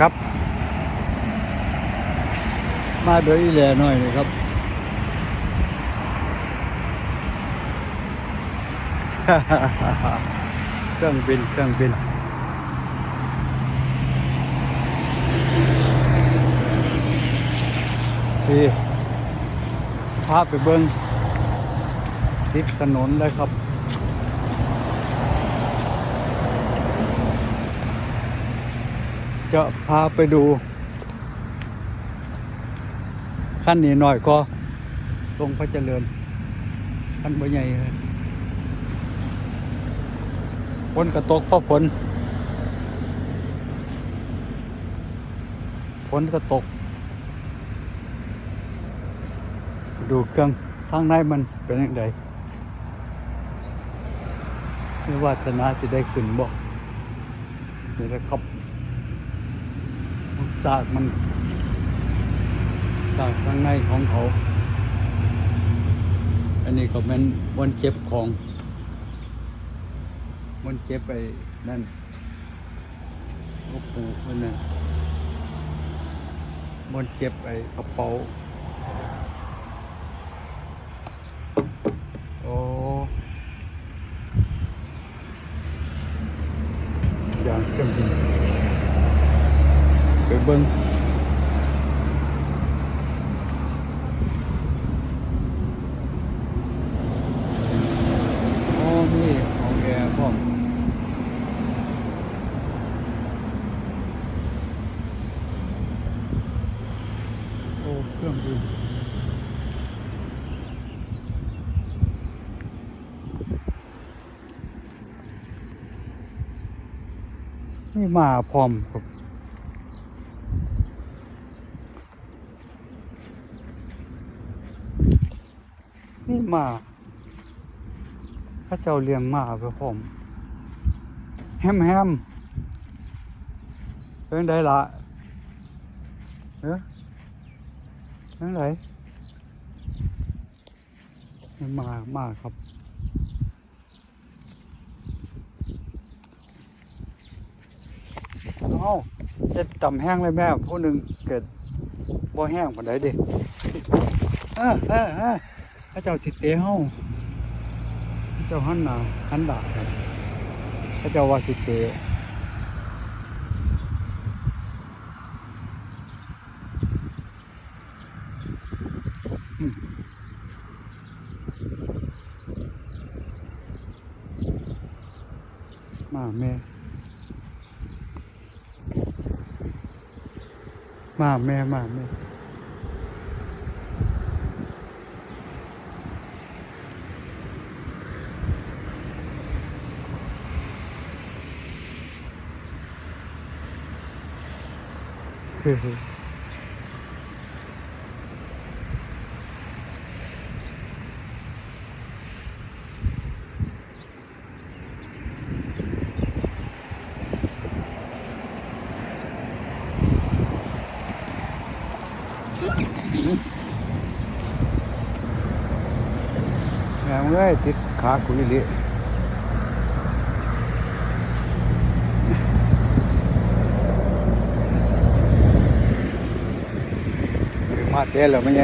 ครับ มาเดี๋ยวอีแหล่หน่อยนี่ครับ เครื่องบินเครื่องบินสี่พาไปเบิ้งติดถนนเลยครับ จะพาไปดูขั้นนี้หน่อยก็ทรงพระเจริญขั้นบ่ใหญ่เลยฝนกระตกเพราะฝนฝนกระตก ดูเครื่องทางในมันเป็นยังไงไม่ว่าชนะจะได้ขึ้นบ่นี่แหละครับ จากมัน จากข้างในของเขา อันนี้ก็เป็นวันเจ็บของวันเจ็บไปนั่นหลวงปู่คนนั้นวันเจ็บไปกระเป๋า โอ้ยางเครื่องบินไป เบิ้งโอ้นี่ของแอร์พร้อมโอ้เครื่องบินนี่มาพร้อมครับ นี่มาพระเจ้าเลี้ยงมาไปพร้อมแฮมแฮมเป็นไดละเออเป็นไหนมามาครับเอาเจ็ดต่ำแห้งเลยแม่ผู้หนึ่งเกิดบ่แห้งปานใดดิเออเออเออ พระเจ้าติเตะเฮาพระเจ้าหันหน้าหันดาครับพระเจ้าว่าติเตะอืมมาแม่ มาแม่ มาแม่ เฮ้ยแม่มึงเอ้ยติดขาคุยเลยถึง มาเตะแล้วไม่ไง